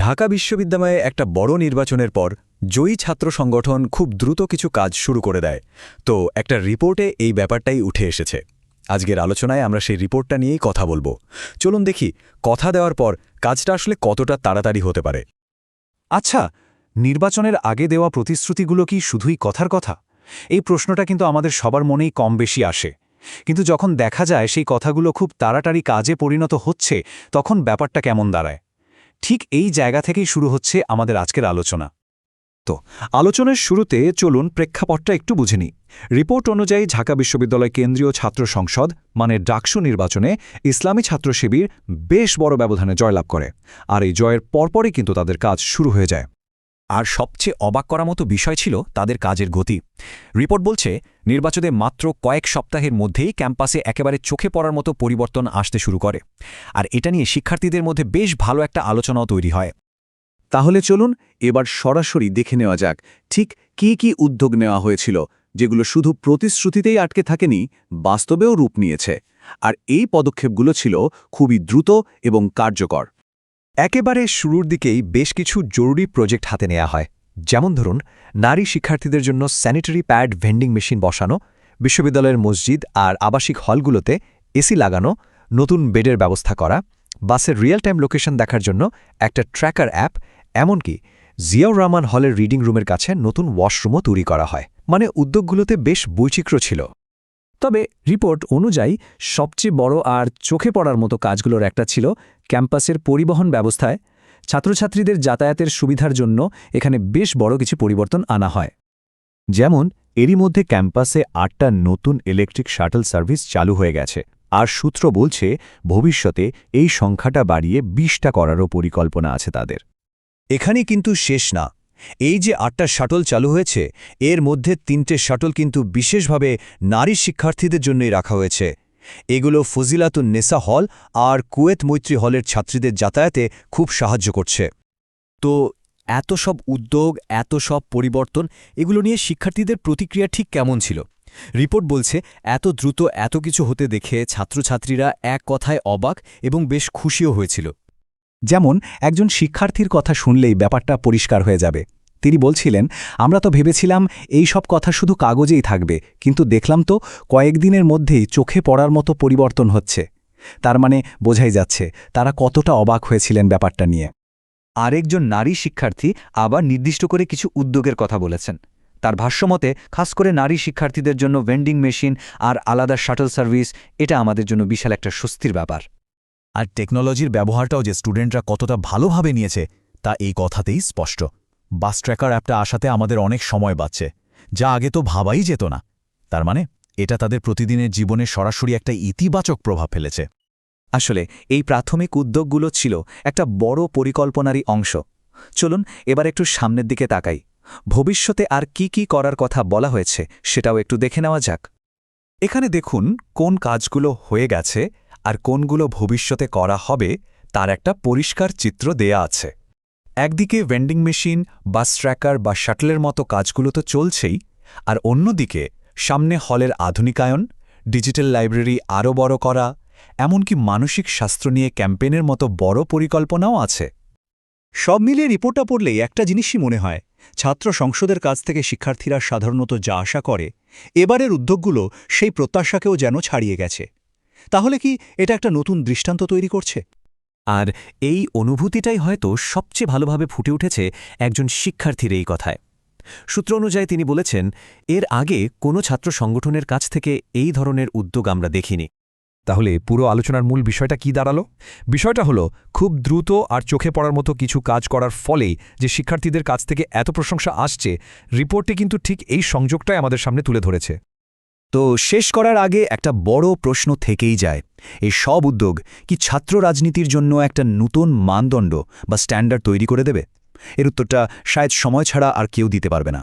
ঢাকা বিশ্ববিদ্যালয়ে একটা বড় নির্বাচনের পর জয়ী ছাত্র সংগঠন খুব দ্রুত কিছু কাজ শুরু করে দেয়। তো একটা রিপোর্টে এই ব্যাপারটাই উঠে এসেছে। আজকের আলোচনায় আমরা সেই রিপোর্টটা নিয়েই কথা বলব। চলুন দেখি, কথা দেওয়ার পর কাজটা আসলে কতটা তাড়াতাড়ি হতে পারে। আচ্ছা নির্বাচনের আগে দেওয়া প্রতিশ্রুতিগুলো কি শুধুই কথার কথা? এই প্রশ্নটা কিন্তু আমাদের সবার মনেই কম বেশি আসে। কিন্তু যখন দেখা যায় সেই কথাগুলো খুব তাড়াতাড়ি কাজে পরিণত হচ্ছে, তখন ব্যাপারটা কেমন দাঁড়ায়? ঠিক এই জায়গা থেকেই শুরু হচ্ছে আমাদের আজকের আলোচনা। তো, আলোচনার শুরুতে চলুন প্রেক্ষাপটটা একটু বুঝে নিই। রিপোর্ট অনুযায়ী ঢাকা বিশ্ববিদ্যালয় কেন্দ্রীয় ছাত্র সংসদ মানে ডাকসু নির্বাচনে ইসলামী ছাত্র শিবির বেশ বড় ব্যবধানে জয়লাভ করে। আর এই জয়ের পরপরই কিন্তু তাদের কাজ শুরু হয়ে যায়। আর সবচেয়ে অবাক করার মতো বিষয় ছিল তাদের কাজের গতি। রিপোর্ট বলছে, নির্বাচনে মাত্র কয়েক সপ্তাহের মধ্যেই ক্যাম্পাসে একেবারে চোখে পড়ার মতো পরিবর্তন আসতে শুরু করে। আর এটা নিয়ে শিক্ষার্থীদের মধ্যে বেশ ভালো একটা আলোচনাও তৈরি হয়। তাহলে চলুন এবার সরাসরি দেখে নেওয়া যাক, ঠিক কি কি উদ্যোগ নেওয়া হয়েছিল, যেগুলো শুধু প্রতিশ্রুতিতেই আটকে থাকেনি, বাস্তবেও রূপ নিয়েছে। আর এই পদক্ষেপগুলো ছিল খুবই দ্রুত এবং কার্যকর। একেবারে শুরুর দিকেই বেশ কিছু জরুরি প্রজেক্ট হাতে নেওয়া হয়। যেমন ধরুন, নারী শিক্ষার্থীদের জন্য স্যানিটারি প্যাড ভেন্ডিং মেশিন বসানো, বিশ্ববিদ্যালয়ের মসজিদ আর আবাসিক হলগুলোতে এসি লাগানো, নতুন বেডের ব্যবস্থা করা, বাসের রিয়েল টাইম লোকেশন দেখার জন্য একটা ট্র্যাকার অ্যাপ, এমনকি জিয়াউর রহমান হলের রিডিং রুমের কাছে নতুন ওয়াশরুমও তৈরি করা হয়। মানে উদ্যোগগুলোতে বেশ বৈচিত্র্য ছিল। তবে রিপোর্ট অনুযায়ী, সবচেয়ে বড় আর চোখে পড়ার মতো কাজগুলোর একটা ছিল ক্যাম্পাসের পরিবহন ব্যবস্থায়। ছাত্রছাত্রীদের যাতায়াতের সুবিধার জন্য এখানে বেশ বড় কিছু পরিবর্তন আনা হয়। যেমন, এরই মধ্যে ক্যাম্পাসে আটটা নতুন ইলেকট্রিক শাটল সার্ভিস চালু হয়ে গেছে। আর সূত্র বলছে, ভবিষ্যতে এই সংখ্যাটা বাড়িয়ে বিশটা করারও পরিকল্পনা আছে তাদের। এখানে কিন্তু শেষ না। এই যে আটটা শাটল চালু হয়েছে, এর মধ্যে তিনটে শাটল কিন্তু বিশেষভাবে নারী শিক্ষার্থীদের জন্যই রাখা হয়েছে। এগুলো ফজিলাতুন নেসা হল আর কুয়েত মৈত্রী হলের ছাত্রীদের যাতায়াতে খুব সাহায্য করছে। তো এত সব উদ্যোগ, এত সব পরিবর্তন, এগুলো নিয়ে শিক্ষার্থীদের প্রতিক্রিয়া ঠিক কেমন ছিল? রিপোর্ট বলছে, এত দ্রুত এত কিছু হতে দেখে ছাত্রছাত্রীরা এক কথায় অবাক এবং বেশ খুশিও হয়েছিল। যেমন, একজন শিক্ষার্থীর কথা শুনলেই ব্যাপারটা পরিষ্কার হয়ে যাবে। তিনি বলছিলেন, আমরা তো ভেবেছিলাম এই সব কথা শুধু কাগজেই থাকবে, কিন্তু দেখলাম তো কয়েকদিনের মধ্যেই চোখে পড়ার মতো পরিবর্তন হচ্ছে। তার মানে বোঝাই যাচ্ছে, তারা কতটা অবাক হয়েছিলেন ব্যাপারটা নিয়ে। আরেকজন নারী শিক্ষার্থী আবার নির্দিষ্ট করে কিছু উদ্যোগের কথা বলেছেন। তার ভাষ্যমতে খাস করে নারী শিক্ষার্থীদের জন্য ভেন্ডিং মেশিন আর আলাদা শাটল সার্ভিস এটা আমাদের জন্য বিশাল একটা স্বস্তির ব্যাপার। আর টেকনোলজির ব্যবহারটাও যে স্টুডেন্টরা কতটা ভালোভাবে নিয়েছে, তা এই কথাতেই স্পষ্ট। বাস ট্র্যাকার অ্যাপটা আসাতে আমাদের অনেক সময় বাঁচছে। যা আগে তো ভাবাই যেত না। তার মানে এটা তাদের প্রতিদিনের জীবনে সরাসরি একটা ইতিবাচক প্রভাব ফেলেছে। আসলে, এই প্রাথমিক উদ্যোগগুলো ছিল একটা বড় পরিকল্পনারই অংশ। চলুন, এবার একটু সামনের দিকে তাকাই। ভবিষ্যতে আর কি কি করার কথা বলা হয়েছে, সেটাও একটু দেখে নেওয়া যাক। এখানে দেখুন, কোন কাজগুলো হয়ে গেছে আর কোনগুলো ভবিষ্যতে করা হবে, তার একটা পরিষ্কার চিত্র দেয়া আছে। একদিকে ভেন্ডিং মেশিন বাস ট্র্যাকার বা শাটলের মতো কাজগুলো তো চলছেই, আর অন্যদিকে সামনে হলের আধুনিকায়ন ডিজিটাল লাইব্রেরি আরও বড় করা, এমনকি মানসিক শাস্ত্র নিয়ে ক্যাম্পেনের মতো বড় পরিকল্পনাও আছে। সব মিলিয়ে রিপোর্টটা পড়লেই একটা জিনিসই মনে হয়, ছাত্র সংসদের কাছ থেকে শিক্ষার্থীরা সাধারণত যা আশা করে, এবারের উদ্যোগগুলো সেই প্রত্যাশাকেও যেন ছাড়িয়ে গেছে। তাহলে কি এটা একটা নতুন দৃষ্টান্ত তৈরি করছে? আর এই অনুভূতিটাই হয়তো সবচেয়ে ভালোভাবে ফুটে উঠেছে একজন শিক্ষার্থীর এই কথায়। সূত্র অনুযায়ী তিনি বলেছেন, এর আগে কোনো ছাত্র সংগঠনের কাছ থেকে এই ধরনের উদ্যোগ আমরা দেখিনি। তাহলে পুরো আলোচনার মূল বিষয়টা কি দাঁড়াল? বিষয়টা হলো, খুব দ্রুত আর চোখে পড়ার মতো কিছু কাজ করার ফলেই যে শিক্ষার্থীদের কাছ থেকে এত প্রশংসা আসছে রিপোর্টে কিন্তু ঠিক এই সংযোগটাই আমাদের সামনে তুলে ধরেছে। তো শেষ করার আগে একটা বড় প্রশ্ন থেকেই যায়। এই সব উদ্যোগ কি ছাত্র রাজনীতির জন্য একটা নতুন মানদণ্ড বা স্ট্যান্ডার্ড তৈরি করে দেবে? এর উত্তরটা শায়দ সময় ছাড়া আর কেউ দিতে পারবে না।